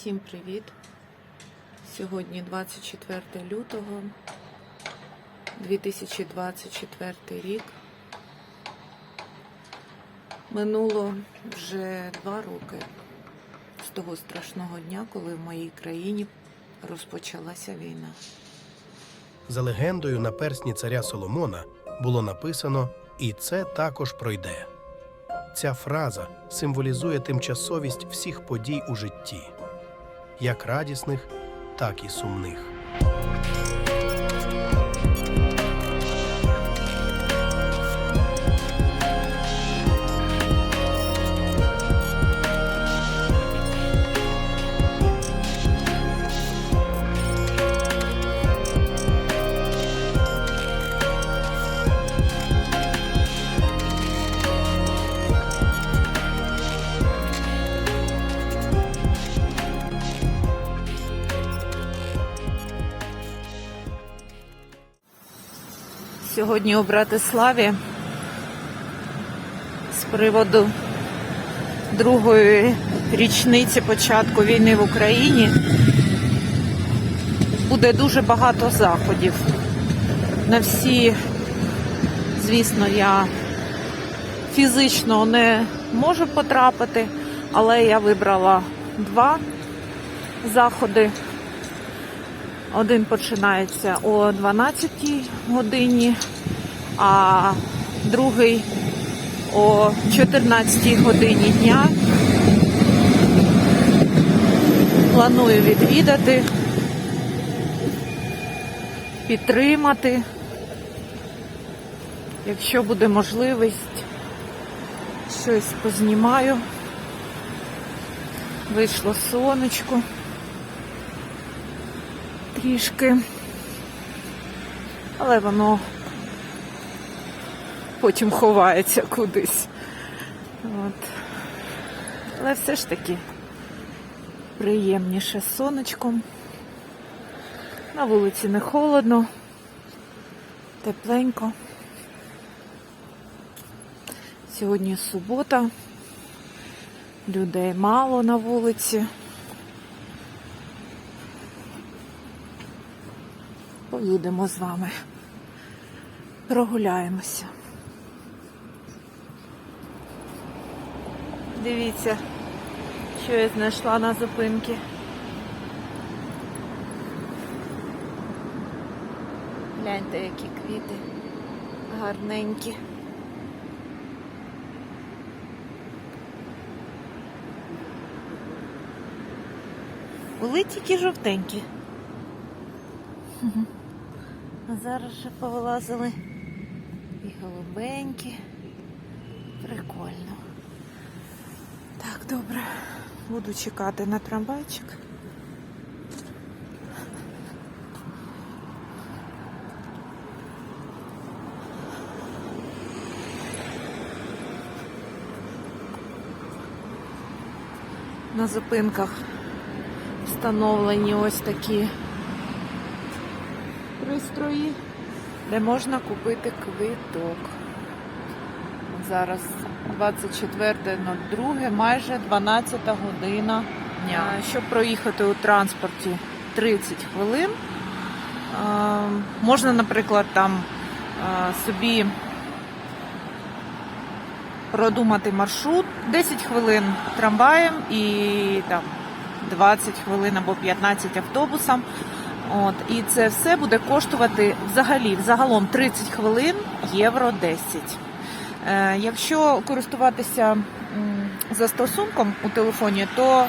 Всім привіт! Сьогодні 24 лютого 2024 рік. Минуло вже два роки з того страшного дня, коли в моїй країні розпочалася війна. За легендою на персні царя Соломона було написано І це також пройде. Ця фраза символізує тимчасовість всіх подій у житті, як радісних, так і сумних. Сьогодні у Братиславі з приводу другої річниці початку війни в Україні буде дуже багато заходів. На всі, звісно, я фізично не можу потрапити, але я вибрала два заходи. Один починається о 12 годині, а другий о 14 годині дня. Планую відвідати, підтримати, якщо буде можливість, щось познімаю. Вийшло сонечко трішки, але воно потім ховається кудись. От. Але все ж таки приємніше з сонечком. На вулиці не холодно, тепленько. Сьогодні субота, людей мало на вулиці. Поїдемо з вами. Прогуляємося. Дивіться, що я знайшла на зупинці. Гляньте, які квіти гарненькі. Були тільки жовтенькі. Зараз ще повилазили і голубенькі. Прикольно. Так, добре. Буду чекати на трамвайчик. На зупинках встановлені ось такі пристрої, де можна купити квиток. Зараз 24.02, майже 12 година дня. Щоб проїхати у транспорті 30 хвилин, е, можна, наприклад, там е, собі продумати маршрут 10 хвилин трамваєм і там 20 хвилин або 15 автобусом. От, і це все буде коштувати взагалі загалом 30 хвилин євро 10. Е, якщо користуватися застосунком у телефоні, то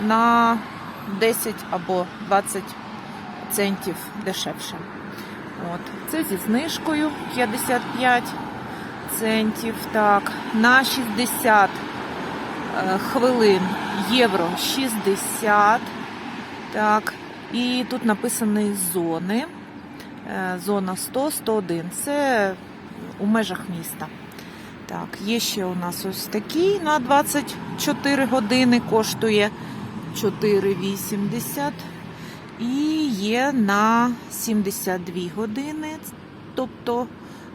на 10 або 20 центів дешевше. От, це зі знижкою 55 центів. Так, на 60 е, хвилин євро 60. Так. І тут написані зони. Е, Зона 100, 101. Це у межах міста. Так, є ще у нас ось такий на 24 години коштує 4,80. І є на 72 години, тобто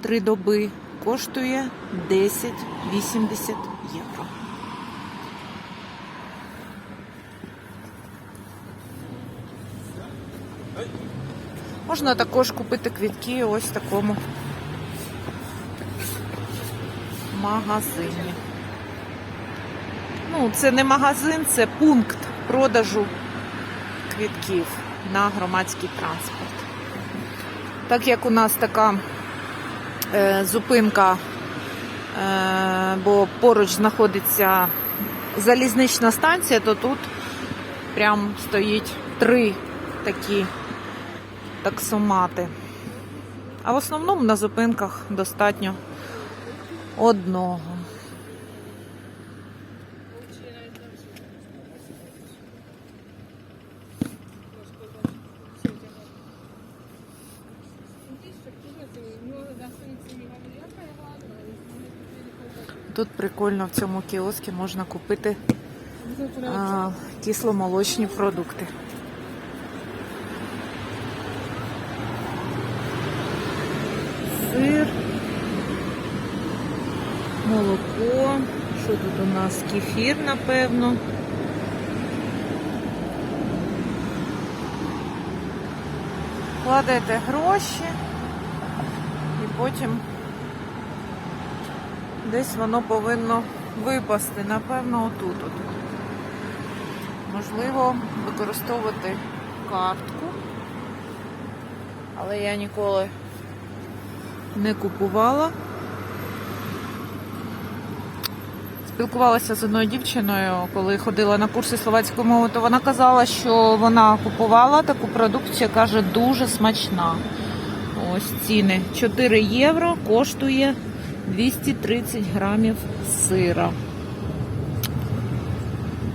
3 доби, коштує 10,80 євро. Можна також купити квітки ось в такому магазині. Ну, це не магазин, це пункт продажу квітків на громадський транспорт. Так як у нас така е, зупинка, е, бо поруч знаходиться залізнична станція, то тут прям стоїть три такі таксомати. А в основному на зупинках достатньо одного. Тут прикольно в цьому кіоскі можна купити а, кисломолочні продукти. Тут у нас? Кефір, напевно. Кладете гроші і потім десь воно повинно випасти. Напевно, отут. От. Можливо, використовувати картку. Але я ніколи не купувала. Спілкувалася з одною дівчиною, коли ходила на курси словацької мови, то вона казала, що вона купувала таку продукцію, каже, дуже смачна. Ось ціни. 4 євро коштує 230 грамів сира.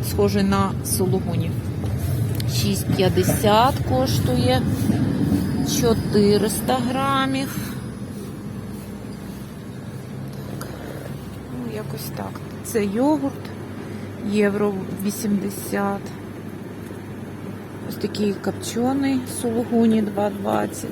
Схожий на сулугуні. 6,50 коштує 400 грамів. Ну, якось так. Це йогурт, євро 80. Ось такий копчений сулугуні 2,20.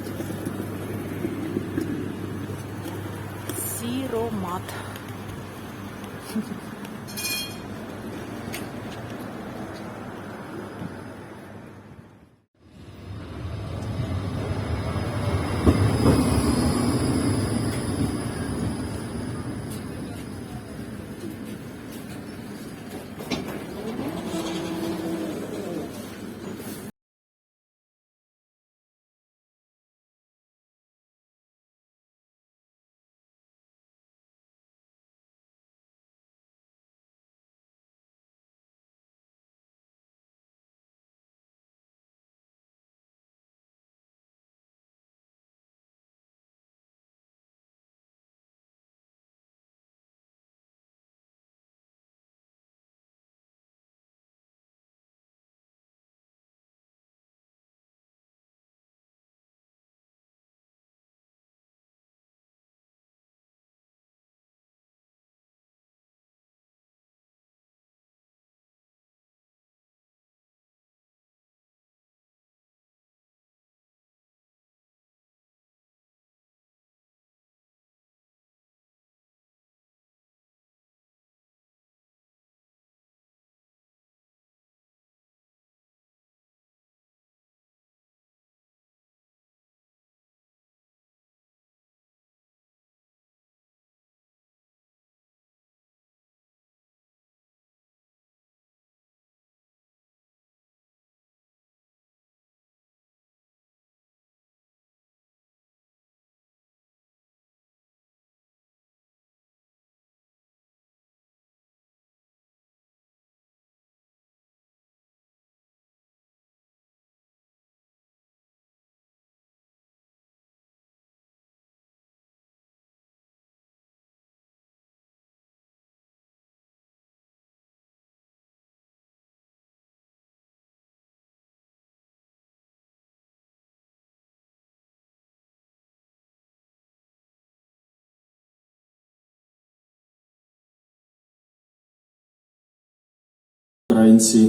Ukrajinci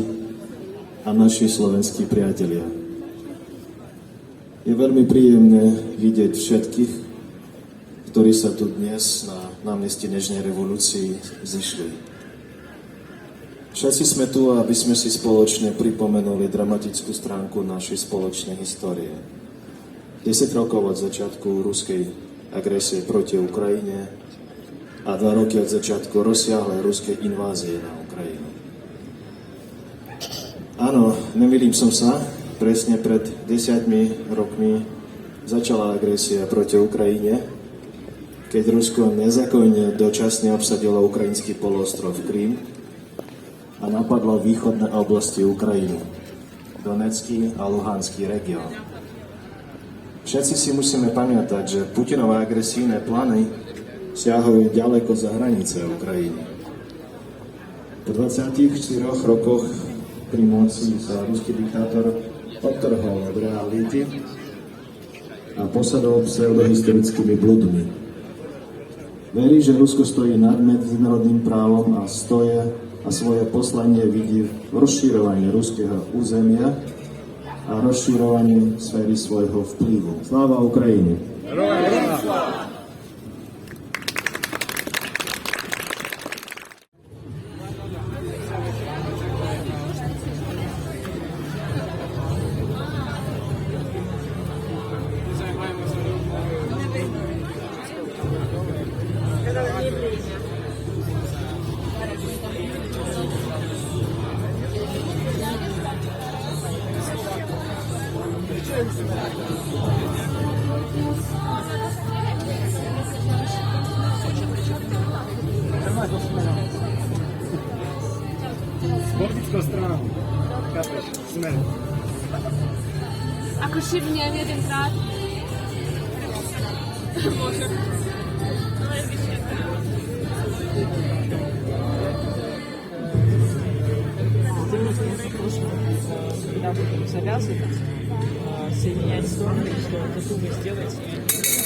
a naši slovenskí priatelia. Je veľmi príjemné vidieť všetkých, ktorí sa tu dnes na námestí Nežnej revolúcii zišli. Všetci sme tu, aby sme si spoločne pripomenuli dramatickú stránku našej spoločnej histórie. 10 rokov od začiatku ruskej agresie proti Ukrajine a 2 roky od začiatku rozsiahlej ruskej invázie na Ukrajinu. Áno, nemýlim som sa, presne pred desiatmi rokmi začala agresia proti Ukrajine, keď Rusko nezákonne dočasne obsadilo ukrajinský polostrov Krym a napadlo východné oblasti Ukrajiny, Donecký a Luhanský región. Všetci si musíme pamätať, že Putinové agresívne plány siahajú ďaleko za hranice Ukrajiny. Po 24 rokoch pri moci sa ruský diktátor odtrhol od reality a posadol pseudohistorickými bludmi. Verí, že Rusko stojí nad medzinárodným právom a stoje a svoje poslanie vidí v rozširovaní ruského územia a rozširovaní sféry svojho vplyvu. Sláva Ukrajine! Bordicką Ako szybnie, jeden brat. Może. No jest świetne. когда будем завязывать, а, соединять стороны, что тату вы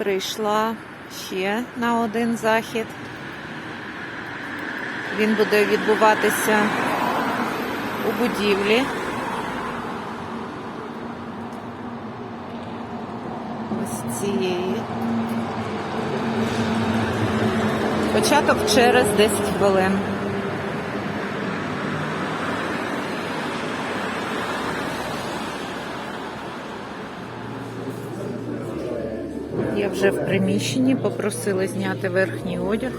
Прийшла ще на один захід. Він буде відбуватися у будівлі. Ось цієї. Початок через 10 хвилин. Я вже в приміщенні попросили зняти верхній одяг.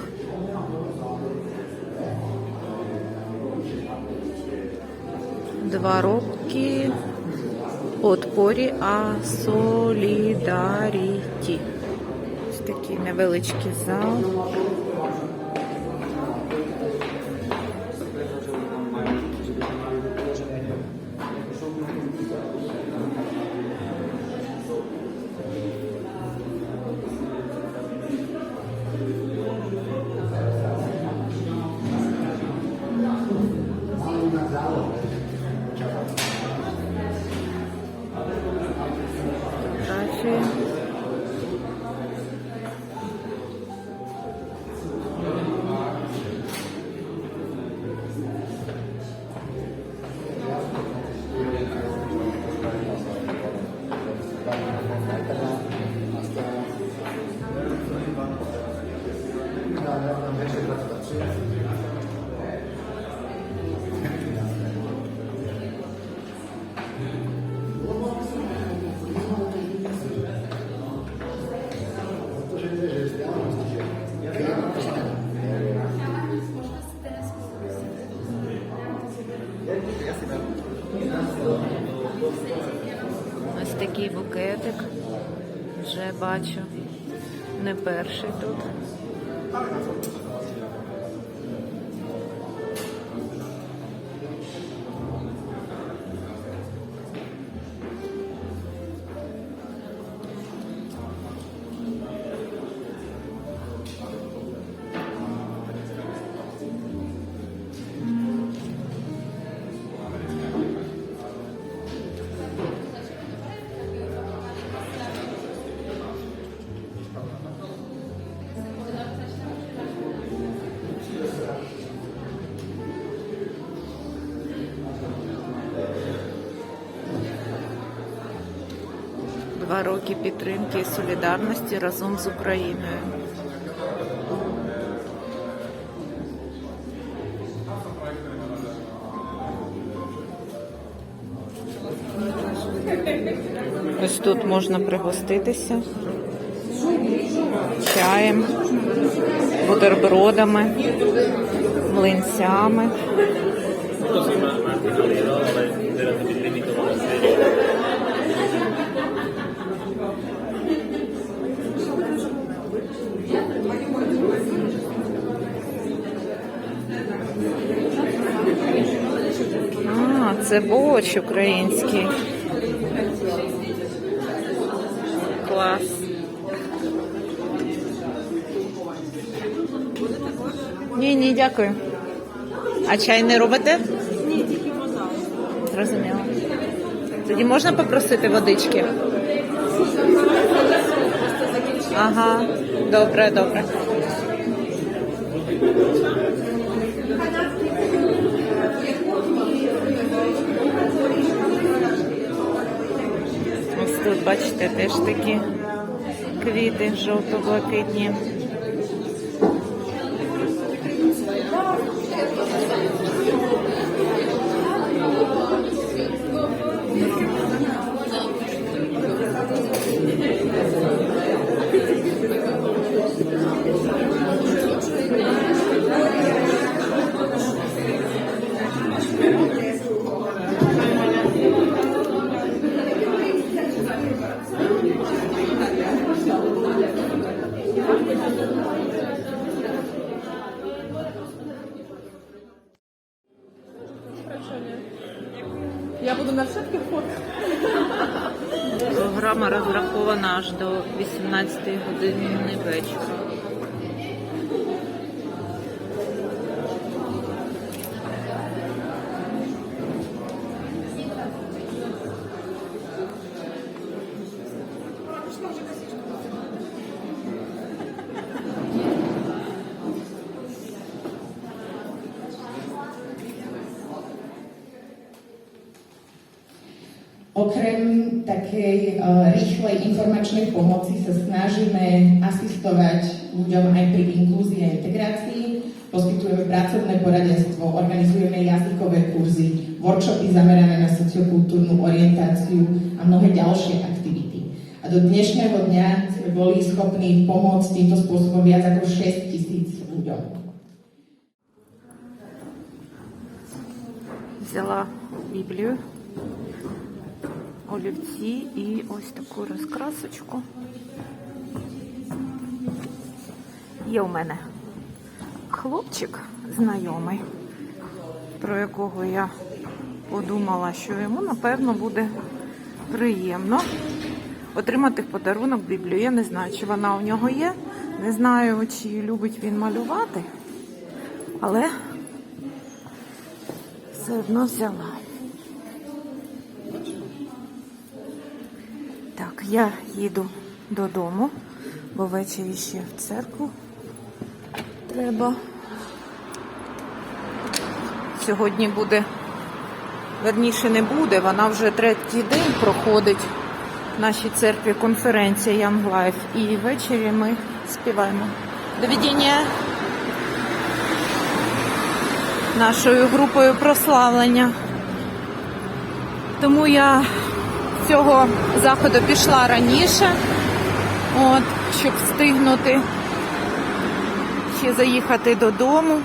Два роки подпорі а солідаріті. Ось такий невеличкий зал. Бачу. Не перший тут. Два роки підтримки і солідарності разом з Україною. Ось тут можна пригоститися чаєм, бутербродами, млинцями. А, це борщ український. Клас. Ні, ні, дякую. А чай не робите? Ні, тільки вода. Зрозуміло. Тоді можна попросити водички? Ага, добре, добре. Бачите, теж такі квіти жовто-блакитні. На всяких фотках. Програма розрахована аж до 18 години вечора. Okrem takej uh, rýchlej informačnej pomoci sa snažíme asistovať ľuďom aj pri inklúzii a integrácii. Poskytujeme pracovné poradenstvo, organizujeme jazykové kurzy, workshopy zamerané na sociokultúrnu orientáciu a mnohé ďalšie aktivity. A do dnešného dňa sme boli schopní pomôcť týmto spôsobom viac ako 6 tisíc ľuďom. Взяла Біблію, Олівці і ось таку розкрасочку. Є у мене хлопчик знайомий, про якого я подумала, що йому, напевно, буде приємно отримати подарунок Біблію. Я не знаю, чи вона у нього є. Не знаю, чи любить він малювати, але все одно взяла. Так, я їду додому, бо ввечері ще в церкву треба. Сьогодні буде, верніше не буде, вона вже третій день проходить в нашій церкві конференція Young Life. І ввечері ми співаємо. Доведення нашою групою прославлення. Тому я цього заходу пішла раніше, от, щоб встигнути ще заїхати додому,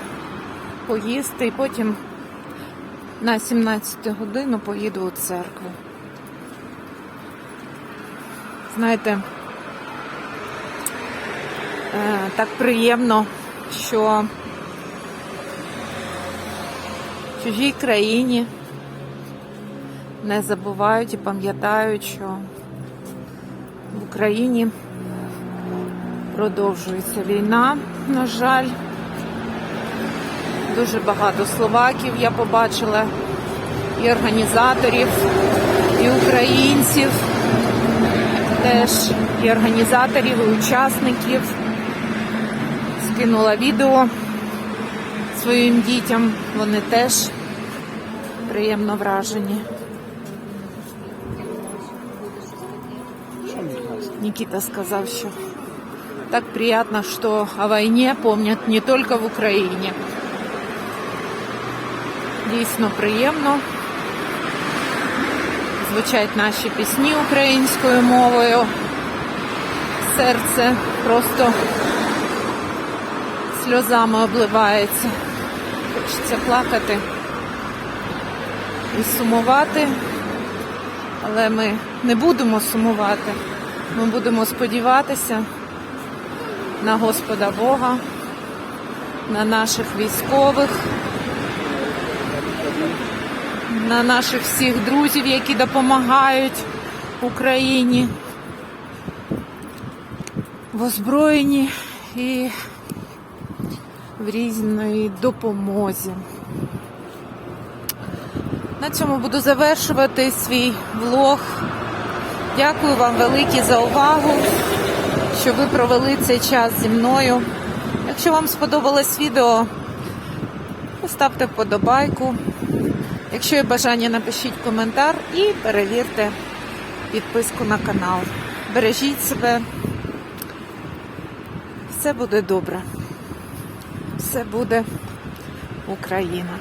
поїсти і потім на 17 годину поїду у церкву. знаєте, е, так приємно, що в чужій країні не забувають і пам'ятають, що в Україні продовжується війна, на жаль. Дуже багато словаків я побачила, і організаторів, і українців, теж і організаторів, і учасників. Скинула відео своїм дітям, вони теж приємно вражені. Никита сказал, что так приятно, что о войне помнят не только в Україні. Дійсно приємно. Звучать наші пісні українською мовою. Серце просто сльозами обливається. Хочеться плакати і сумувати, але ми не будемо сумувати. Ми будемо сподіватися на Господа Бога, на наших військових, на наших всіх друзів, які допомагають Україні в озброєнні і в різної допомозі. На цьому буду завершувати свій влог. Дякую вам велике за увагу, що ви провели цей час зі мною. Якщо вам сподобалось відео, поставте вподобайку. Якщо є бажання, напишіть коментар і перевірте підписку на канал. Бережіть себе. Все буде добре. Все буде Україна.